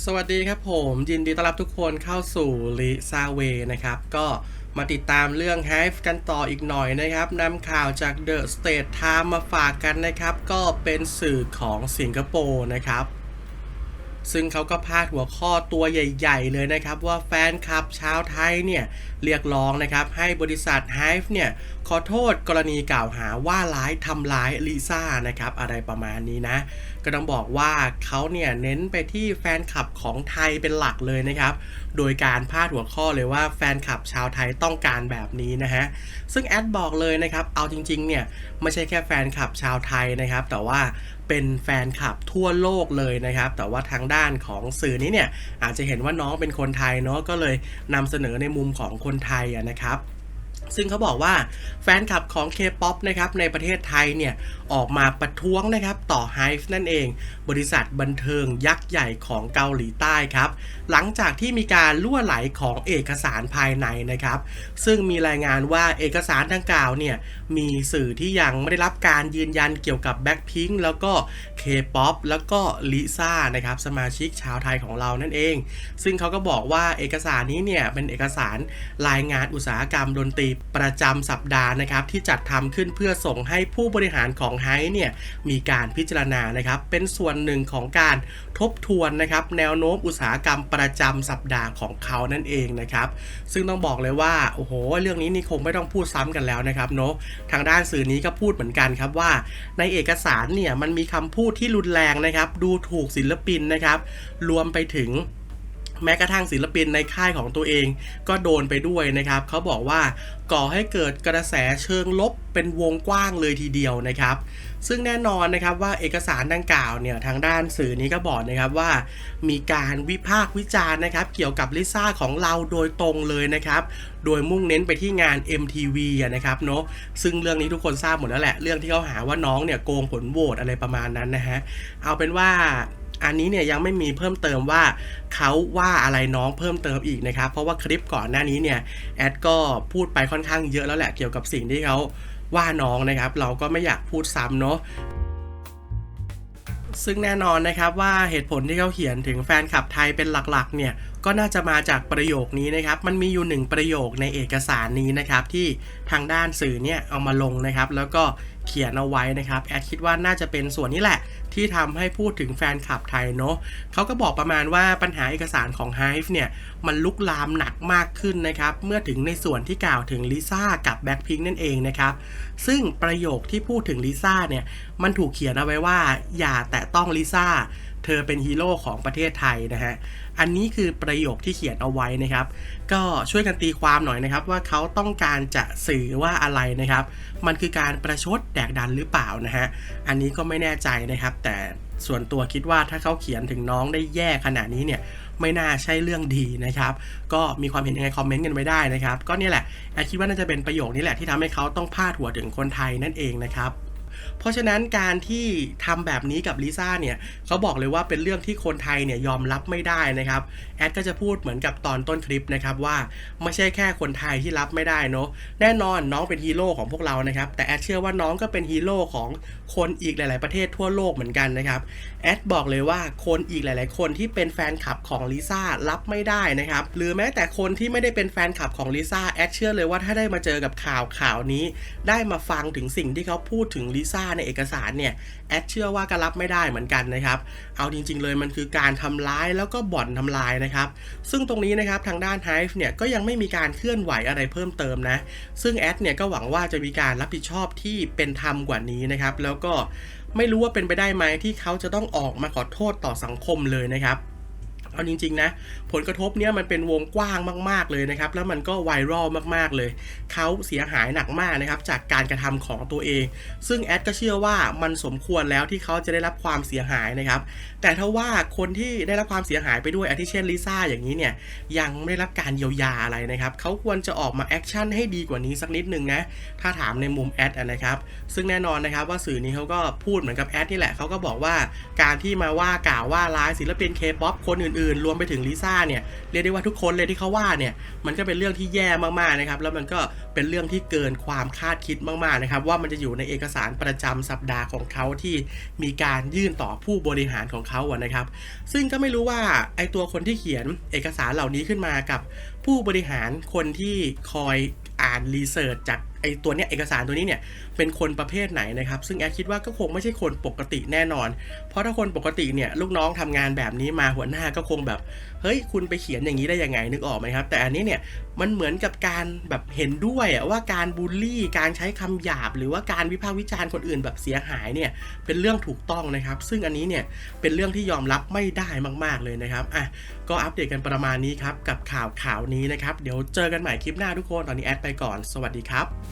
สวัสดีครับผมยินดีต้อนรับทุกคนเข้าสู่ลิซาเวนะครับ ก็มาติดตามเรื่อง h ฮ v e กันต่ออีกหน่อยนะครับนำข่าวจาก The State Time มาฝากกันนะครับ ก็เป็นสื่อของสิงคโปร์นะครับ ซึ่งเขาก็พาดหัวข้อตัวใหญ่ ๆ เลยนะครับ ว่าแฟนคลับชาวไทยเนี่ยเรียกร้องนะครับ ให้บริษัท Hive เนี่ยขอโทษกรณีกล่าวหาว่าร้ายทำร้ายลิซ่านะครับอะไรประมาณนี้นะ ก็ต้องบอกว่าเขาเนี่ยเน้นไปที่แฟนคลับของไทยเป็นหลักเลยนะครับ โดยการพาดหัวข้อเลยว่าแฟนคลับชาวไทยต้องการแบบนี้นะฮะซึ่งแอดบอกเลยนะครับ เอาจริงๆเนี่ยไม่ใช่แค่แฟนคลับชาวไทยนะครับ แต่ว่าเป็นแฟนคลับทั่วโลกเลยนะครับ แต่ว่าทางด้านของสื่อนี้เนี่ยอาจจะเห็นว่าน้องเป็นคนไทยเนาะก็เลยนำเสนอในมุมของคนไทยนะครับ ซึ่งเขาบอกว่าแฟนคลับของ K-POP นะครับในประเทศไทยเนี่ยออกมาประท้วงนะครับต่อ Hive นั่นเอง บริษัทบันเทิงยักษ์ใหญ่ของเกาหลีใต้ครับ หลังจากที่มีการล่วไหลของเอกสารภายในนะครับ ซึ่งมีรายงานว่าเอกสารดังกล่าวเนี่ยมีสื่อที่ยังไม่ได้รับการยืนยันเกี่ยวกับ Blackpink แล้วก็ K-POP แล้วก็ลิซ่านะครับสมาชิกชาวไทยของเรานั่นเอง ซึ่งเขาก็บอกว่าเอกสารนี้เนี่ยเป็นเอกสารรายงานอุตสาหกรรมดนตรีประจำสัปดาห์นะครับที่จัดทำขึ้นเพื่อส่งให้ผู้บริหารของไฮเนี่ยมีการพิจารณานะครับ เป็นส่วนหนึ่งของการทบทวนนะครับแนวโน้มอุตสาหกรรมประจำสัปดาห์ของเขานั่นเองนะครับ ซึ่งต้องบอกเลยว่าโอ้โหเรื่องนี้นี่คงไม่ต้องพูดซ้ำกันแล้วนะครับเนาะทางด้านสื่อนี้ก็พูดเหมือนกันครับว่า ในเอกสารเนี่ยมันมีคำพูดที่รุนแรงนะครับ ดูถูกศิลปินนะครับ รวมไปถึง แม้กระทั่งศิลปินในค่ายของตัวเอง ก็โดนไปด้วยนะครับ เขาบอกว่าก่อให้เกิดกระแสเชิงลบเป็นวงกว้างเลยทีเดียวนะครับ ซึ่งแน่นอนนะครับว่าเอกสารดังกล่าวเนี่ยทางด้านสื่อนี้ก็บอกนะครับว่า มีการวิพากษ์วิจารณ์นะครับ เกี่ยวกับลิซ่าของเราโดยตรงเลยนะครับ โดยมุ่งเน้นไปที่งาน MTV นะครับเนาะซึ่งเรื่องนี้ทุกคนทราบหมดแล้วแหละ เรื่องที่เขาหาว่าน้องเนี่ยโกงผลโหวตอะไรประมาณนั้นนะฮะเอาเป็นว่า อันนี้เนี่ยยังไม่มีเพิ่มเติมว่าเขาว่าอะไรน้องเพิ่มเติมอีกนะครับ เพราะว่าคลิปก่อนหน้านี้เนี่ยแอดก็พูดไปค่อนข้างเยอะแล้วแหละเกี่ยวกับสิ่งที่เขาว่าน้องนะครับ เราก็ไม่อยากพูดซ้ำเนาะซึ่งแน่นอนนะครับว่าเหตุผลที่เขาเขียนถึงแฟนคลับไทยเป็นหลักๆ เนี่ยก็น่าจะมาจากประโยคนี้นะครับ มันมีอยู่หนึ่งประโยคในเอกสารนี้นะครับ ที่ทางด้านสื่อเนี่ยเอามาลงนะครับ แล้วก็เขียนเอาไว้นะครับแอดคิดว่าน่าจะเป็นส่วนนี้แหละ ที่ทำให้พูดถึงแฟนคลับไทยเนาะเขาก็บอกประมาณว่าปัญหาเอกสารของ Hive เนี่ย มันลุกลามหนักมากขึ้นนะครับ เมื่อถึงในส่วนที่กล่าวถึงลิซ่ากับแบ็คพิงนั่นเองนะครับ ซึ่งประโยคที่พูดถึงลิซ่าเนี่ย มันถูกเขียนเอาไว้ว่าอย่าแตะต้องลิซ่า เธอเป็นฮีโร่ของประเทศไทยนะฮะ อันนี้คือประโยคที่เขียนเอาไว้นะครับ ก็ช่วยกันตีความหน่อยนะครับว่าเขาต้องการจะสื่อว่าอะไรนะครับ มันคือการประชดแดกดันหรือเปล่านะฮะ อันนี้ก็ไม่แน่ใจนะครับ แต่ส่วนตัวคิดว่าถ้าเขาเขียนถึงน้องได้แย่ขนาดนี้เนี่ยไม่น่าใช่เรื่องดีนะครับ ก็มีความเห็นยังไงคอมเมนต์กันไว้ได้นะครับ ก็เนี่ยแหละแอดคิดว่าน่าจะเป็นประโยคนี้แหละที่ทำให้เขาต้องพาดหัวถึงคนไทยนั่นเองนะครับ เพราะฉะนั้นการที่ทำแบบนี้กับลิซ่าเนี่ยเขาบอกเลยว่าเป็นเรื่องที่คนไทยเนี่ยยอมรับไม่ได้นะครับแอดก็จะพูดเหมือนกับตอนต้นคลิปนะครับว่าไม่ใช่แค่คนไทยที่รับไม่ได้เนาะแน่นอนน้องเป็นฮีโร่ของพวกเรานะครับแต่แอดเชื่อว่าน้องก็เป็นฮีโร่ของคนอีกหลาย ๆ ประเทศทั่วโลกเหมือนกันนะครับแอดบอกเลยว่าคนอีกหลาย ๆ คนที่เป็นแฟนคลับของลิซ่ารับไม่ได้นะครับหรือแม้แต่คนที่ไม่ได้เป็นแฟนคลับของลิซ่าแอดเชื่อเลยว่าถ้าได้มาเจอกับข่าวข่าวนี้ ได้มาฟังถึงสิ่งที่เขาพูดถึงลิซ่าในเอกสารเนี่ยแอดเชื่อว่าก็รับไม่ได้เหมือนกันนะครับ เอาจริง ๆ เลยมันคือการทำร้ายแล้วก็บ่อนทำลายนะครับ ซึ่งตรงนี้นะครับทางด้าน Hive เนี่ยก็ยังไม่มีการเคลื่อนไหวอะไรเพิ่มเติมนะ ซึ่งแอดเนี่ยก็หวังว่าจะมีการรับผิดชอบที่เป็นธรรมกว่านี้นะครับ แล้วก็ไม่รู้ว่าเป็นไปได้ไหมที่เขาจะต้องออกมาขอโทษต่อสังคมเลยนะครับ เอาจริงๆนะ ผลกระทบเนี้ยมันเป็นวงกว้างมากๆเลยนะครับ แล้วมันก็ไวรัลมากๆเลย เขาเสียหายหนักมากนะครับ จากการกระทำของตัวเอง ซึ่งแอดก็เชื่อว่ามันสมควรแล้วที่เขาจะได้รับความเสียหายนะครับ แต่ถ้าว่าคนที่ได้รับความเสียหายไปด้วยอาทิเช่นลิซ่าอย่างนี้เนี่ยยังไม่ได้รับการเยียวยาอะไรนะครับเขาควรจะออกมาแอคชั่นให้ดีกว่านี้สักนิดนึงนะถ้าถามในมุมแอดนะครับ ซึ่งแน่นอนนะครับว่าสื่อนี้เขาก็พูดเหมือนกับแอดนี่แหละเขาก็บอกว่าการที่มาว่ากล่าวว่าร้ายศิลปินเคป๊อปคนอื่นอื่นรวมไปถึงลิซ่าเนี่ยเรียกได้ว่าทุกคนเลยที่เขาว่าเนี่ยมันก็เป็นเรื่องที่แย่มากๆนะครับแล้วมันก็เป็นเรื่องที่เกินความคาดคิดมากๆนะครับว่ามันจะอยู่ในเอกสารประจำสัปดาห์ของเขาที่มีการยื่นต่อผู้บริหารของเขาอะนะครับ ซึ่งก็ไม่รู้ว่าไอตัวคนที่เขียนเอกสารเหล่านี้ขึ้นมากับผู้บริหารคนที่คอยอ่านรีเสิร์ชจาก ไอตัวเนี้ยเอกสารตัวนี้เนี่ยเป็นคนประเภทไหนนะครับ ซึ่งแอดคิดว่าก็คงไม่ใช่คนปกติแน่นอน เพราะถ้าคนปกติเนี่ยลูกน้องทำงานแบบนี้มาหัวหน้าก็คงแบบ เฮ้ยคุณไปเขียนอย่างนี้ได้ยังไงนึกออกไหมครับ แต่อันนี้เนี่ยมันเหมือนกับการแบบเห็นด้วยอะว่าการบูลลี่ การใช้คำหยาบ หรือว่าการวิพากษ์วิจารณ์คนอื่นแบบเสียหายเนี่ยเป็นเรื่องถูกต้องนะครับ ซึ่งอันนี้เนี่ยเป็นเรื่องที่ยอมรับไม่ได้มาก ๆเลยนะครับอะก็อัปเดตกันประมาณนี้ครับกับข่าวข่าวนี้นะครับเดี๋ยวเจอกันใหม่คลิปหน้าทุกคนตอนนี้แอดไปก่อน สวัสดีครับ